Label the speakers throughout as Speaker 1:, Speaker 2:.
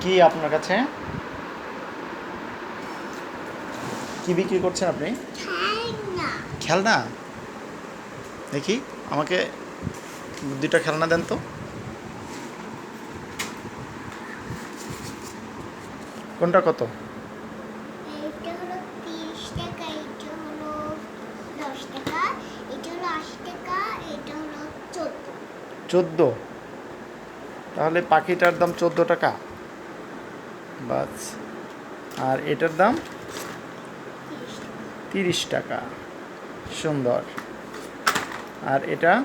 Speaker 1: কি আপনার কাছে? কি বিক্রি করছেন আপনি?
Speaker 2: খেলনা।
Speaker 1: দেখি আমাকে দুইটা খেলনা দেন তো। কোনটা কত?
Speaker 2: চোদ্দ?
Speaker 1: তাহলে পাখিটার দাম চোদ্দ টাকা। বাস। আর এটার দাম?
Speaker 2: তিরিশ টাকা।
Speaker 1: সুন্দর। আর এটা?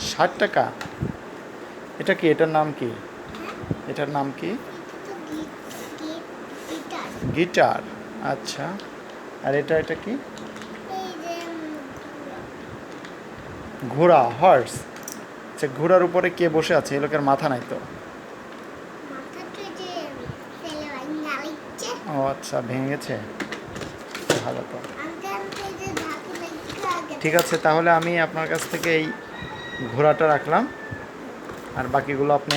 Speaker 2: ষাট
Speaker 1: টাকা। এটা কি? এটার নাম কি? এটার নাম কি?
Speaker 2: গিটার।
Speaker 1: আচ্ছা। আর এটা এটা কি? ঘোড়া হর্স আচ্ছা ঘোড়ার উপরে কে বসে আছে? এই লোকের মাথা নাই তো। ও আচ্ছা ভেঙে গেছে ভালো তো। ঠিক আছে তাহলে আমি আপনার কাছ থেকে এই ঘোড়াটা রাখলাম। আর বাকিগুলো আপনি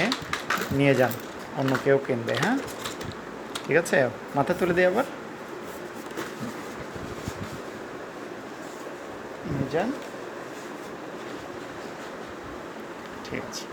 Speaker 1: নিয়ে যান অন্য কেউ কিনবে হ্যাঁ? ঠিক আছে? মাথা তুলে দিই আবার। নিয়ে যান। ঠিক আছে।